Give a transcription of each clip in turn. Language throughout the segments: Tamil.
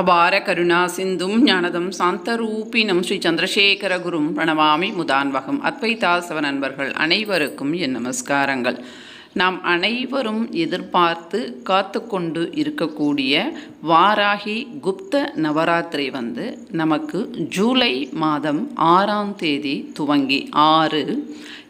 அபார கருணா சிந்தும் ஞானதம் சாந்தரூபினம் ஸ்ரீ சந்திரசேகர குரும் பிரணவாமி முதான்வகம் அத்வைதாசவ நண்பர்கள் அனைவருக்கும் என் நமஸ்காரங்கள். நாம் அனைவரும் எதிர்பார்த்து காத்து கொண்டு இருக்கக்கூடிய வாராகி குப்த நவராத்திரி வந்து நமக்கு ஜூலை மாதம் ஆறாம் தேதி துவங்கி. ஆறு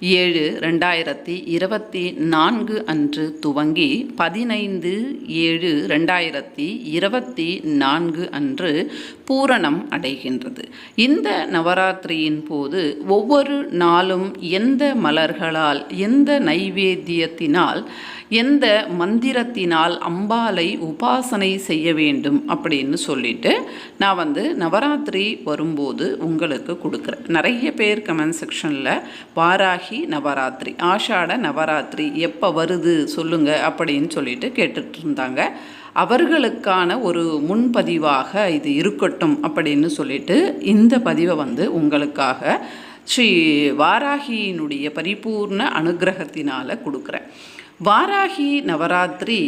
ஏழு ரெண்டாயிரத்தி இருபத்தி நான்கு அன்று துவங்கி பதினைந்து ஏழு ரெண்டாயிரத்தி இருபத்தி நான்கு அன்று பூரணம் அடைகின்றது. இந்த நவராத்திரியின் போது ஒவ்வொரு நாளும் எந்த மலர்களால் எந்த நைவேத்தியத்தினால் எந்த மந்திரத்தினால் அம்பாலை உபாசனை செய்ய வேண்டும் அப்படின்னு சொல்லிட்டு நான் வந்து நவராத்திரி வரும்போது உங்களுக்கு கொடுக்குறேன். நிறைய பேர் கமெண்ட் செக்ஷனில் வாராகி நவராத்திரி. ஆஷாட நவராத்திரி எப்போ வருது சொல்லுங்க அப்படின்னு சொல்லிட்டு கேட்டுட்டு இருந்தாங்க. அவர்களுக்கான ஒரு முன்பதிவாக இது இருக்கட்டும் அப்படின்னு சொல்லிட்டு இந்த பதிவை வந்து உங்களுக்காக ஸ்ரீ வாராகியினுடைய பரிபூர்ண அனுகிரகத்தினால் கொடுக்குறேன். வாராகி நவராத்திரி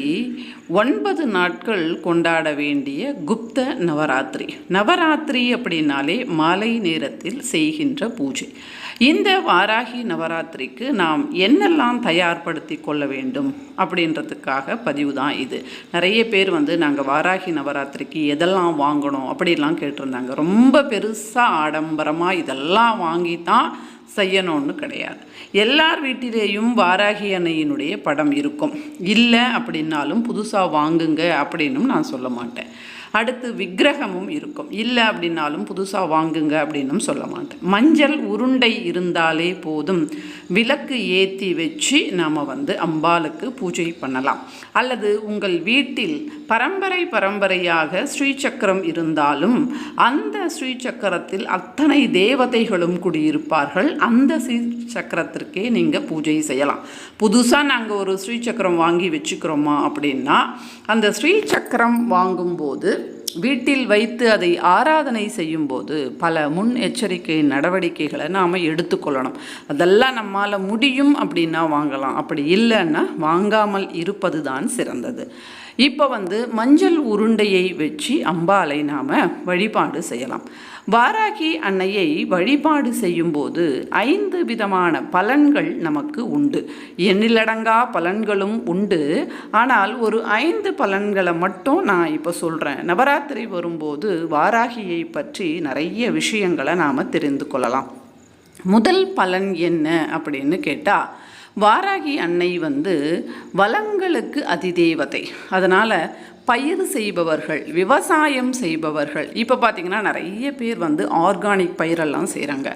ஒன்பது நாட்கள் கொண்டாட வேண்டிய குப்த நவராத்திரி. நவராத்திரி அப்படின்னாலே மாலை நேரத்தில் செய்கின்ற பூஜை. இந்த வாராகி நவராத்திரிக்கு நாம் என்னெல்லாம் தயார்படுத்தி கொள்ள வேண்டும் அப்படின்றதுக்காக பதிவு தான் இது. நிறைய பேர் வந்து நாங்கள் வாராகி நவராத்திரிக்கு எதெல்லாம் வாங்கணும் அப்படிலாம் கேட்டிருந்தாங்க. ரொம்ப பெருசாக ஆடம்பரமாக இதெல்லாம் வாங்கி தான் செய்யணும்னு கிடையாது. எல்லார் வீட்டிலேயும் வாராகி அன்னையினுடைய படம் இருக்கும். இல்லை அப்படின்னாலும் புதுசாக வாங்குங்க அப்படின்னும் நான் சொல்ல மாட்டேன். அடுத்து விக்கிரகமும் இருக்கும். இல்லை அப்படின்னாலும் புதுசாக வாங்குங்க அப்படின்னும் சொல்ல மாட்டேன். மஞ்சள் உருண்டை இருந்தாலே போதும். விளக்கு ஏற்றி வச்சு நாம் வந்து அம்பாளுக்கு பூஜை பண்ணலாம். அல்லது உங்கள் வீட்டில் பரம்பரை பரம்பரையாக ஸ்ரீசக்கரம் இருந்தாலும் அந்த ஸ்ரீசக்கரத்தில் அத்தனை தேவதைகளும் குடியிருப்பார்கள். அந்த ஸ்ரீ சக்கரத்திற்கே நீங்கள் பூஜை செய்யலாம். புதுசாக நாங்கள் ஒரு ஸ்ரீ சக்கரம் வாங்கி வச்சுக்கிறோமா அப்படின்னா அந்த ஸ்ரீ சக்கரம் வாங்கும்போது வீட்டில் வைத்து அதை ஆராதனை செய்யும்போது பல முன் எச்சரிக்கை நடவடிக்கைகளை நாம் எடுத்துக்கொள்ளணும். அதெல்லாம் நம்மால் முடியும் அப்படின்னா வாங்கலாம். அப்படி இல்லைன்னா வாங்காமல் இருப்பது தான் சிறந்தது. இப்போ வந்து மஞ்சள் உருண்டையை வச்சு அம்பாலை நாம் வழிபாடு செய்யலாம். வாராகி அன்னையை வழிபாடு செய்யும்போது ஐந்து விதமான பலன்கள் நமக்கு உண்டு. எண்ணிலடங்கா பலன்களும் உண்டு. ஆனால் ஒரு ஐந்து பலன்களை மட்டும் நான் இப்போ சொல்கிறேன் நவராத்திரி வரும்போது வாராகியை பற்றி நிறைய விஷயங்களை நாம் தெரிந்து கொள்ளலாம். முதல் பலன் என்ன அப்படின்னு கேட்டால் வாராகி அன்னை வந்து வளங்களுக்கு அதிதேவதை. அதனால் பயிர் செய்பவர்கள் விவசாயம் செய்பவர்கள். இப்போ பார்த்திங்கன்னா நிறைய பேர் வந்து ஆர்கானிக் பயிரெல்லாம் செய்கிறாங்க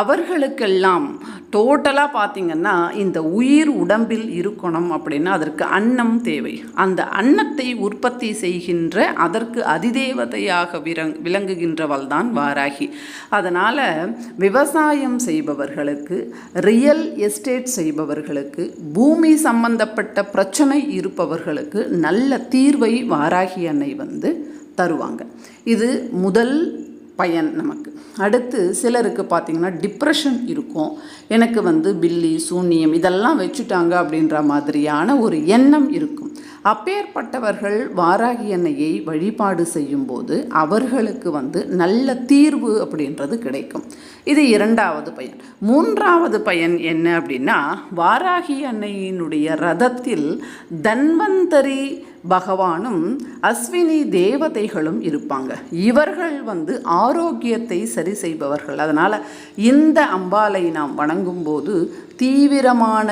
அவர்களுக்கெல்லாம் டோட்டலாக பார்த்திங்கன்னா இந்த உயிர் உடம்பில் இருக்கணும் அப்படின்னா அதற்கு அன்னம் தேவை. அந்த அன்னத்தை உற்பத்தி செய்கின்ற அதற்கு அதிதேவதையாக விரங் விளங்குகின்றவள் தான் வாராகி. அதனால் விவசாயம் செய்பவர்களுக்கு ரியல் எஸ்டேட் செய்பவர்களுக்கு பூமி சம்பந்தப்பட்ட பிரச்சனை இருப்பவர்களுக்கு நல்ல தீர்வை வாராகி அன்னை வந்து தருவாங்க. இது முதல் பயன் நமக்கு. அடுத்து சிலருக்கு பார்த்திங்கன்னா டிப்ரெஷன் இருக்கும். எனக்கு வந்து பில்லி சூன்யம் இதெல்லாம் வச்சுட்டாங்க அப்படின்ற மாதிரியான ஒரு எண்ணம் இருக்கும். அப்பேற்பட்டவர்கள் வாராகி அன்னையை வழிபாடு செய்யும்போது அவர்களுக்கு வந்து நல்ல தீர்வு அப்படின்றது கிடைக்கும். இது இரண்டாவது பயன். மூன்றாவது பயன் என்ன அப்படின்னா வாராகி அன்னையினுடைய ரதத்தில் தன்வந்தரி பகவானும் அஸ்வினி தேவதைகளும் இருப்பாங்க. இவர்கள் வந்து ஆரோக்கியத்தை சரி செய்பவர்கள். அதனால் இந்த அம்பாலை நாம் வணங்கும்போது தீவிரமான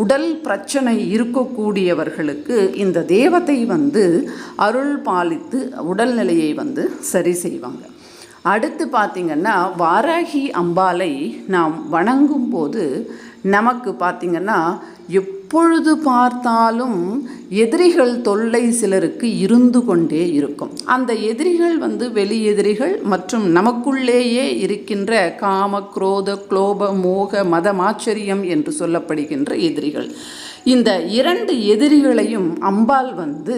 உடல் பிரச்சனை இருக்கக்கூடியவர்களுக்கு இந்த தேவதை வந்து அருள் பாலித்து உடல்நிலையை வந்து சரி செய்வாங்க. அடுத்து பார்த்திங்கன்னா வாராகி அம்பாலை நாம் வணங்கும் போது நமக்கு பார்த்திங்கன்னா எப்பொழுது பார்த்தாலும் எதிரிகள் தொல்லை சிலருக்கு இருந்து கொண்டே இருக்கும். அந்த எதிரிகள் வந்து வெளி எதிரிகள் மற்றும் நமக்குள்ளேயே இருக்கின்ற காம குரோத குளோப மோக மதமாச்சரியம் என்று சொல்லப்படுகின்ற எதிரிகள். இந்த இரண்டு எதிரிகளையும் அம்பாள் வந்து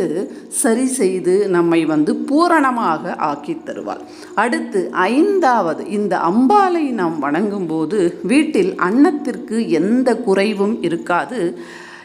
சரி செய்து நம்மை வந்து பூரணமாக ஆக்கி தருவாள். அடுத்து ஐந்தாவது இந்த அம்பாலை நாம் வணங்கும்போது வீட்டில் அன்னத்திற்கு எந்த குறைவும் இருக்காது.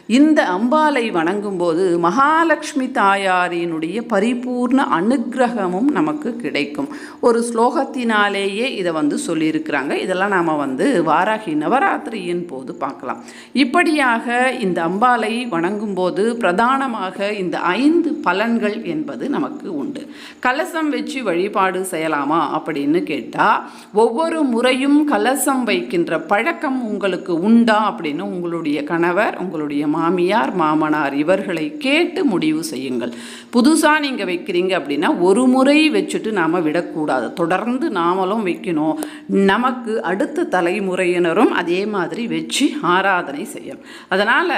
இந்த அம்பாலை வணங்கும்போது மகாலட்சுமி தாயாரினுடைய பரிபூர்ண அனுக்கிரகமும் நமக்கு கிடைக்கும். ஒரு ஸ்லோகத்தினாலேயே இதை வந்து சொல்லியிருக்கிறாங்க. இதெல்லாம் நாம் வந்து வாராகி நவராத்திரியின் போது பார்க்கலாம். இப்படியாக இந்த அம்பாலை வணங்கும்போது பிரதானமாக இந்த ஐந்து பலன்கள் என்பது நமக்கு உண்டு. கலசம் வச்சு வழிபாடு செய்யலாமா அப்படின்னு கேட்டால் ஒவ்வொரு முறையும் கலசம் வைக்கின்ற பழக்கம் உங்களுக்கு உண்டா அப்படின்னு உங்களுடைய கணவர் உங்களுடைய மாமியார் மாமனார் இவர்களை கேட்டு முடிவு செய்யுங்கள். புதுசாக நீங்கள் வைக்கிறீங்க அப்படின்னா ஒரு முறை வச்சுட்டு நாம் விடக்கூடாது. தொடர்ந்து நாமளும் வைக்கணும். நமக்கு அடுத்த தலைமுறையினரும் அதே மாதிரி வச்சு ஆராதனை செய்யணும். அதனால்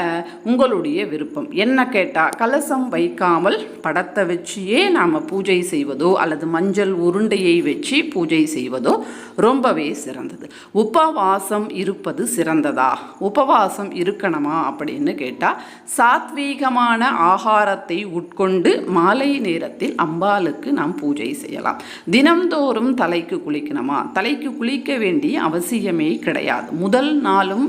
உங்களுடைய விருப்பம். என்ன கேட்டால் கலசம் வைக்காமல் படத்தை வச்சியே நாம் பூஜை செய்வதோ அல்லது மஞ்சள் உருண்டையை வச்சு பூஜை செய்வதோ ரொம்பவே சிறந்தது. உபவாசம் இருப்பது சிறந்ததா? உபவாசம் இருக்கணுமா அப்படின்னு கேட்டால் சாத்வீகமான ஆகாரத்தை உட்கொண்டு மாலை நேரத்தில் அம்பாளுக்கு நாம் பூஜை செய்யலாம். தினம்தோறும் தலைக்கு குளிக்கணுமா? தலைக்கு குளிக்க வேண்டிய அவசியமே கிடையாது. முதல் நாளும்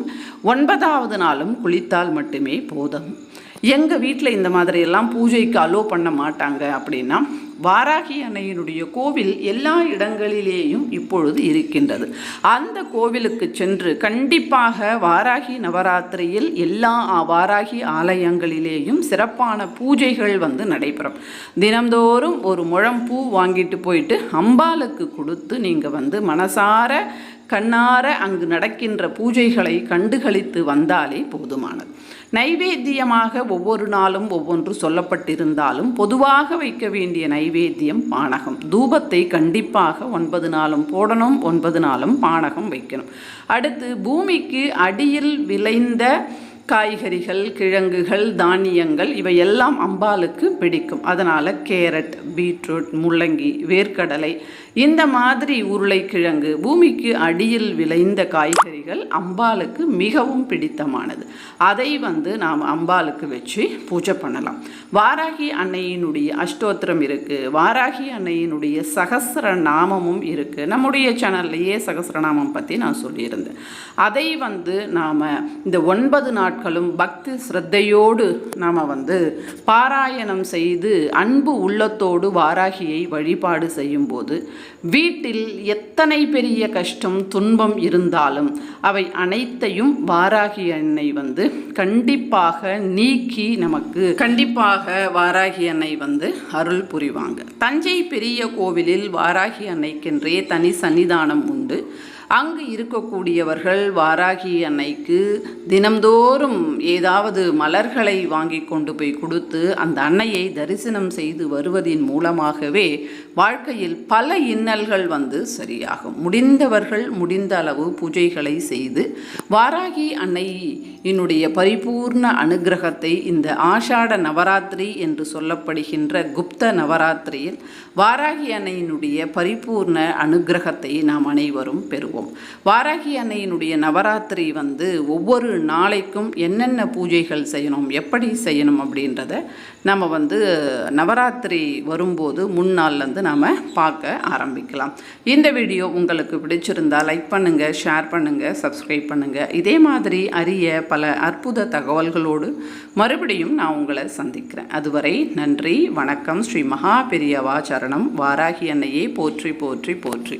ஒன்பதாவது நாளும் குளித்தால் மட்டுமே போதும். எங்கள் வீட்டில் இந்த மாதிரியெல்லாம் பூஜைக்கு அலோ பண்ண மாட்டாங்க அப்படின்னா வாராகி அன்னையினுடைய கோவில் எல்லா இடங்களிலேயும் இப்பொழுது இருக்கின்றது. அந்த கோவிலுக்கு சென்று கண்டிப்பாக வாராகி நவராத்திரியில் எல்லா வாராகி ஆலயங்களிலேயும் சிறப்பான பூஜைகள் வந்து நடைபெறும். தினம்தோறும் ஒரு முழம் பூ வாங்கிட்டு போயிட்டு அம்பாளுக்கு கொடுத்து நீங்கள் வந்து மனசார கண்ணார அங்கு நடக்கின்ற பூஜைகளை கண்டுகளித்து வந்தாலே போதுமானது. நைவேத்தியமாக ஒவ்வொரு நாளும் ஒவ்வொன்று சொல்லப்பட்டிருந்தாலும் பொதுவாக வைக்க வேண்டிய நைவேத்தியம் பானகம். தூபத்தை கண்டிப்பாக ஒன்பது நாளும் போடணும் ஒன்பது நாளும் பானகம் வைக்கணும். அடுத்து பூமிக்கு அடியில் விளைந்த காய்கறிகள் கிழங்குகள் தானியங்கள் இவையெல்லாம் அம்பாளுக்கு பிடிக்கும். அதனால் கேரட் பீட்ரூட் முள்ளங்கி வேர்க்கடலை இந்த மாதிரி உருளைக்கிழங்கு பூமிக்கு அடியில் விளைந்த காய்கறிகள் அம்பாளுக்கு மிகவும் பிடித்தமானது. அதை வந்து நாம் அம்பாளுக்கு வச்சு பூஜை பண்ணலாம். வாராகி அன்னையினுடைய அஷ்டோத்திரம் இருக்குது வாராகி அன்னையினுடைய சகசிர நாமமும் இருக்குது நம்முடைய சேனல்லையே சகசிரநாமம் பற்றி நான் சொல்லியிருந்தேன். அதை வந்து நாம் இந்த ஒன்பது நாட்களும் பக்தி ஸ்ரத்தையோடு நாம் வந்து பாராயணம் செய்து அன்பு உள்ளத்தோடு வாராகியை வழிபாடு செய்யும்போது வீட்டில் எத்தனை பெரிய கஷ்டம் துன்பம் இருந்தாலும் அவை அனைத்தையும் வாராகி அன்னை வந்து கண்டிப்பாக நீக்கி நமக்கு கண்டிப்பாக வாராகி அன்னை வந்து அருள் புரிவாங்க. தஞ்சை பெரிய கோவிலில் வாராகி அன்னைக்கென்றே தனி சன்னிதானம் உண்டு. அங்கு இருக்கக்கூடியவர்கள் வாராகி அன்னைக்கு தினம்தோறும் ஏதாவது மலர்களை வாங்கி கொண்டு போய் கொடுத்து அந்த அன்னையை தரிசனம் செய்து வருவதின் மூலமாகவே வாழ்க்கையில் பல இன்னல்கள் வந்து சரியாகும். முடிந்தவர்கள் முடிந்த அளவு பூஜைகளை செய்து வாராகி அன்னை என்னுடைய பரிபூர்ண அனுகிரகத்தை இந்த ஆஷாட நவராத்திரி என்று சொல்லப்படுகின்ற குப்த நவராத்திரியில் வாராகி அன்னையினுடைய பரிபூர்ண அனுகிரகத்தை நாம் அனைவரும் பெறுவோம். வாராகி அன்னையினுடைய நவராத்திரி வந்து ஒவ்வொரு நாளைக்கும் என்னென்ன பூஜைகள் செய்யணும் எப்படி செய்யணும் அப்படின்றத நம்ம வந்து நவராத்திரி வரும்போது முன்னாள்லேருந்து நாம் பார்க்க ஆரம்பிக்கலாம். இந்த வீடியோ உங்களுக்கு பிடிச்சிருந்தா லைக் பண்ணுங்கள் ஷேர் பண்ணுங்கள் சப்ஸ்கிரைப் பண்ணுங்கள் இதே மாதிரி அரிய பல அற்புத தகவல்களோடு மறுபடியும் நான் உங்களை சந்திக்கிறேன். அதுவரை நன்றி வணக்கம். ஸ்ரீ மகா பெரியவா சரணம். வாராகி அன்னையே போற்றி போற்றி போற்றி.